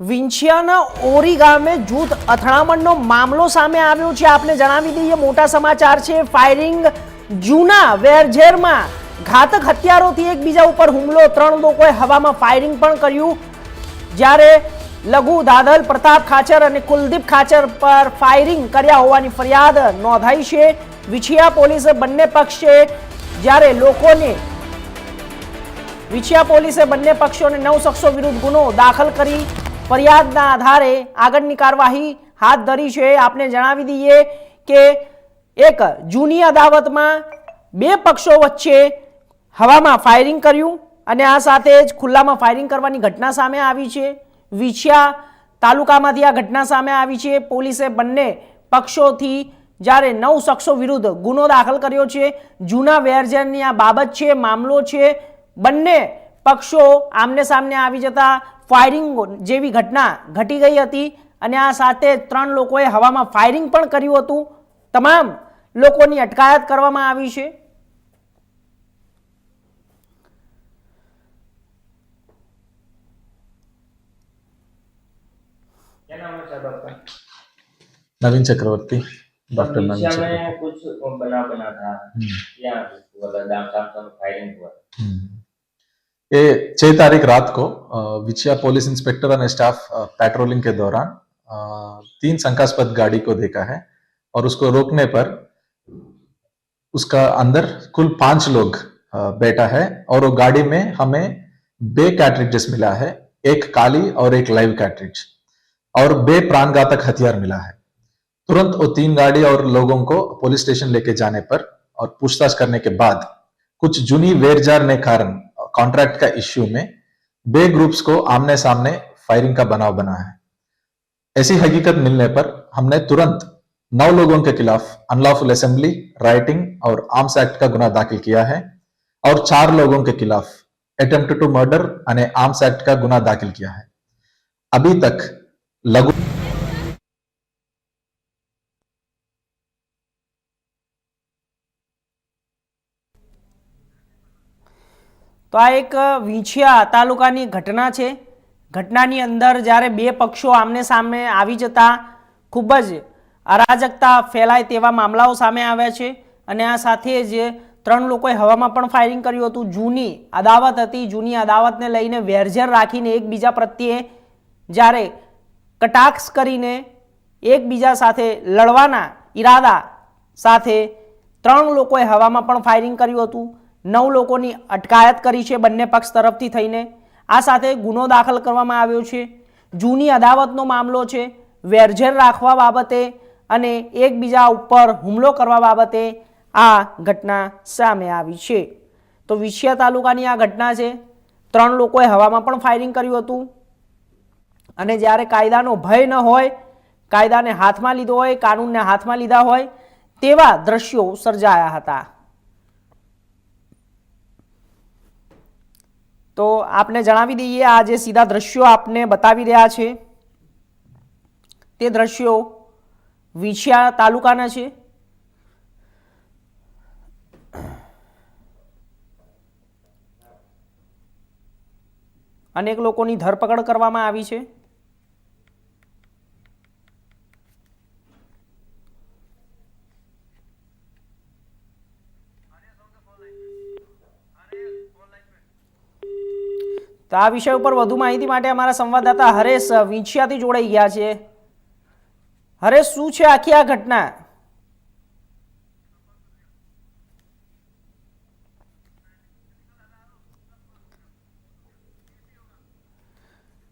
વિંછિયાના ઓરી ગામે જૂથ અથડામણનો મામલો સામે આવ્યો છે. આપને જણાવી દઈએ, મોટા સમાચાર છે ફાયરિંગ જૂના વેરઝેરમાં ઘાતક હથિયારોથી એકબીજા ઉપર હુમલો. ત્રણ લોકોએ હવામાં ફાયરિંગ પણ કર્યું. જ્યારે લઘુ દાદલ, પ્રતાપ ખાચર અને કુલદીપ ખાચર પર ફાયરિંગ કર્યા હોવાની ફરિયાદ નોંધાઈ છે. વિછિયા પોલીસે બંને પક્ષે જ્યારે લોકોને વિછિયા પોલીસે બંને પક્ષોને નવ શખ્સો વિરુદ્ધ ગુનો દાખલ કરી ફરિયાદના આધારે આગળની કાર્યવાહી હાથ ધરી છે. આપને જણાવી દઈએ કે એક જૂની અદાવતમાં બે પક્ષો વચ્ચે હવામાં ફાયરિંગ કર્યું અને આ સાથે જ ખુલ્લામાં ફાયરિંગ કરવાની ઘટના સામે આવી છે. વિછિયા તાલુકામાંથી આ ઘટના સામે આવી છે. પોલીસે બંને પક્ષોથી જ્યારે નવ શખ્સો વિરુદ્ધ ગુનો દાખલ કર્યો છે. જૂના વેરઝેરની આ બાબત છે, મામલો છે. બંને પક્ષો આમને સામને આવી જતા ફાયરિંગ જેવી ઘટના ઘટી ગઈ હતી અને આ સાથે ત્રણ લોકોએ હવામાં ફાયરિંગ પણ કર્યું હતું તમામ લોકોની અટકાયત કરવામાં આવી છે क्या नाम है साहब आपका नवीन चक्रवर्ती डॉक्टर नवीन विदिशा चक्रवर्ती में कुछ बना बना था हम्म, क्या मतलब दाम साम साम फायरिंग हुआ हम्म. ये छह तारीख रात को विचिया पुलिस इंस्पेक्टर और स्टाफ पेट्रोलिंग के दौरान तीन शंकास्पद गाड़ी को देखा है और उसको रोकने पर उसका अंदर कुल पाँच लोग बैठा है और वो गाड़ी में हमें बे कैट्रिजेस मिला है, एक काली और एक लाइव कैट्रिज और बे प्राणघातक हथियार मिला है। तुरंत वो तीन गाड़ी और लोगों को पुलिस स्टेशन लेके जाने पर और पूछताछ करने के बाद कुछ जूनी वेरजार ने कारण कॉन्ट्रैक्ट का इश्यू में बे ग्रुप्स को आमने सामने फायरिंग का बनाव बना है। ऐसी हकीकत मिलने पर हमने तुरंत नौ लोगों के खिलाफ अनलॉफुल असेंबली राइटिंग और आर्म्स एक्ट का गुना दाखिल किया है और चार लोगों के खिलाफ अटेम्प्ट टू मर्डर અને आर्म्स एक्ट का गुना दाखिल किया है। अभी तक लघु તો આ એક વિંછિયા તાલુકાની ઘટના છે. ઘટનાની અંદર જ્યારે બે પક્ષો આમને સામે આવી જતા ખૂબ જ અરાજકતા ફેલાય તેવા મામલાઓ સામે આવ્યા છે. અને આ સાથે જ ત્રણ લોકોએ હવામાં પણ ફાયરિંગ કર્યું હતું, જૂની અદાવત હતી. જૂની અદાવતને લઈને વેરઝેર રાખીને એકબીજા પ્રત્યે જ્યારે કટાક્ષ કરીને એકબીજા સાથે લડવાના ઈરાદા સાથે ત્રણ લોકોએ હવામાં પણ ફાયરિંગ કર્યું હતું. નવ લોકોની અટકાયત કરી છે બંને પક્ષ તરફથી થઈને. આ સાથે ગુનો દાખલ કરવામાં આવ્યો છે. જૂની અદાવતનો મામલો છે. વેરઝેર રાખવા બાબતે અને એકબીજા ઉપર હુમલો કરવા બાબતે આ ઘટના સામે આવી છે. તો વિછિયા તાલુકાની આ ઘટના છે. ત્રણ લોકોએ હવામાં પણ ફાયરિંગ કર્યું હતું. અને જ્યારે કાયદાનો ભય ન હોય, કાયદાને હાથમાં લીધો હોય, કાનૂનને હાથમાં લીધા હોય, તેવા દ્રશ્યો સર્જાયા હતા. તો આપને જણાવી દઈએ, આ જે સીધા દ્રશ્યો આપને બતાવી રહ્યા છે, તે દ્રશ્યો વિછિયા તાલુકાના છે. અનેક લોકોની ધરપકડ કરવામાં આવી છે. તો આ વિષય ઉપર વધુ માહિતી માટે અમારા સંવાદદાતા હરેશ વિંછિયાથી જોડાઈ ગયા છે. હરેશ, શું છે આખી આ ઘટના?